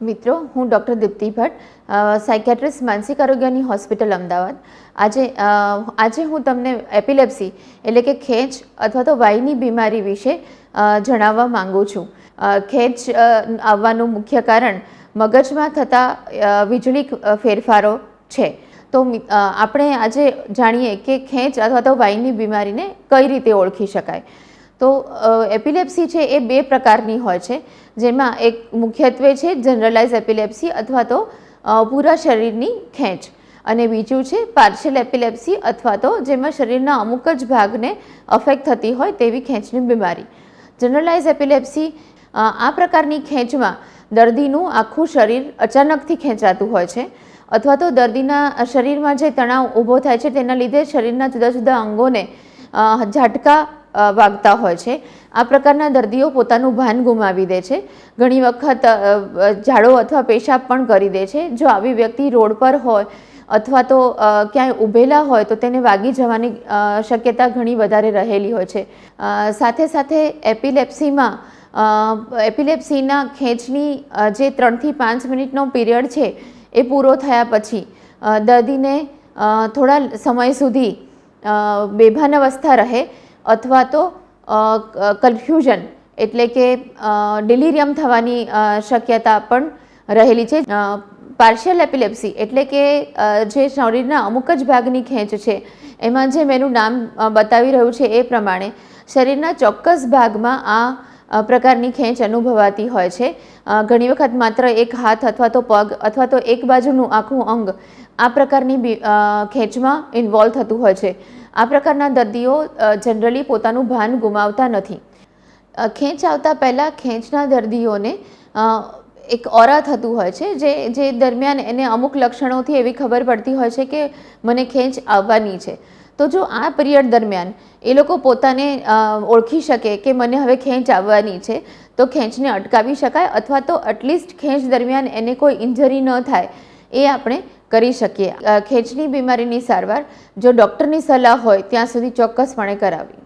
મિત્રો, હું doctor Deepti Bhatt psychiatrist માનસિક આરોગ્યની હોસ્પિટલ અમદાવાદ. આજે આજે હું તમને એપિલેપ્સી એટલે કે ખેંચ અથવા તો વાયની બીમારી વિશે જણાવવા માંગુ છું. ખેંચ આવવાનું મુખ્ય કારણ મગજમાં થતા વીજળી ફેરફારો છે. તો આપણે આજે જાણીએ કે ખેંચ અથવા તો વાયની બીમારીને કઈ રીતે ઓળખી શકાય. તો એપિલેપ્સી છે એ બે પ્રકારની હોય છે, જેમાં એક મુખ્યત્વે છે જનરલાઇઝ એપિલેપ્સી અથવા તો પૂરા શરીરની ખેંચ. અને બીજું છે પાર્શિયલ એપિલેપ્સી અથવા તો જેમાં શરીરના અમુક જ ભાગને અફેક્ટ થતી હોય તેવી ખેંચની બીમારી. જનરલાઇઝ એપિલેપ્સી આ પ્રકારની ખેંચમાં દર્દીનું આખું શરીર અચાનકથી ખેંચાતું હોય છે અથવા તો દર્દીના શરીરમાં જે તણાવ ઊભો થાય છે તેના લીધે શરીરના જુદા જુદા અંગોને ઝાટકા વાગતા હોય છે. આ પ્રકારના દર્દીઓ પોતાનું ભાન ગુમાવી દે છે. ઘણી વખત ઝાડો અથવા પેશાબ પણ કરી દે છે. જો આવી વ્યક્તિ રોડ પર હોય અથવા તો ક્યાંય ઊભેલા હોય તો તેને વાગી જવાની શક્યતા ઘણી વધારે રહેલી હોય છે. સાથે સાથે એપિલેપ્સીમાં એપિલેપ્સીના ખેંચની જે ત્રણથી પાંચ મિનિટનો પીરિયડ છે એ પૂરો થયા પછી દર્દીને થોડા સમય સુધી બેભાન અવસ્થા રહે. અથવા તો કન્ફ્યુઝન એટલે કે ડિલિરિયમ થવાની શક્યતા પણ રહેલી છે. પાર્શિયલ એપિલેપ્સી એટલે કે જે શરીરના અમુક જ ભાગની ખેંચ છે, એમાં જે મેનું નામ બતાવી રહ્યું છે એ પ્રમાણે શરીરના ચોક્કસ ભાગમાં આ પ્રકારની ખેંચ અનુભવાતી હોય છે. ઘણી વખત માત્ર એક હાથ અથવા તો પગ અથવા તો એક બાજુનું આખું અંગ આ પ્રકારની ખેંચમાં ઇન્વોલ્વ થતું હોય છે. આ પ્રકારના દર્દીઓ જનરલી પોતાનું ભાન ગુમાવતા નથી. ખેંચ આવતા પહેલાં ખેંચના દર્દીઓને એક ઓરા થતું હોય છે જે જે દરમિયાન એને અમુક લક્ષણોથી એવી ખબર પડતી હોય છે કે મને ખેંચ આવવાની છે. તો જો આ પિરિયડ દરમિયાન એ લોકો પોતાને ઓળખી શકે કે મને હવે ખેંચ આવવાની છે, તો ખેંચને અટકાવી શકાય અથવા તો એટલીસ્ટ ખેંચ દરમિયાન એને કોઈ ઇન્જરી ન થાય, એ આપણે કરી શકીએ. ખેંચની બીમારીની સારવાર જો ડૉક્ટરની સલાહ હોય, ત્યાં સુધી ચોક્કસપણે કરાવવી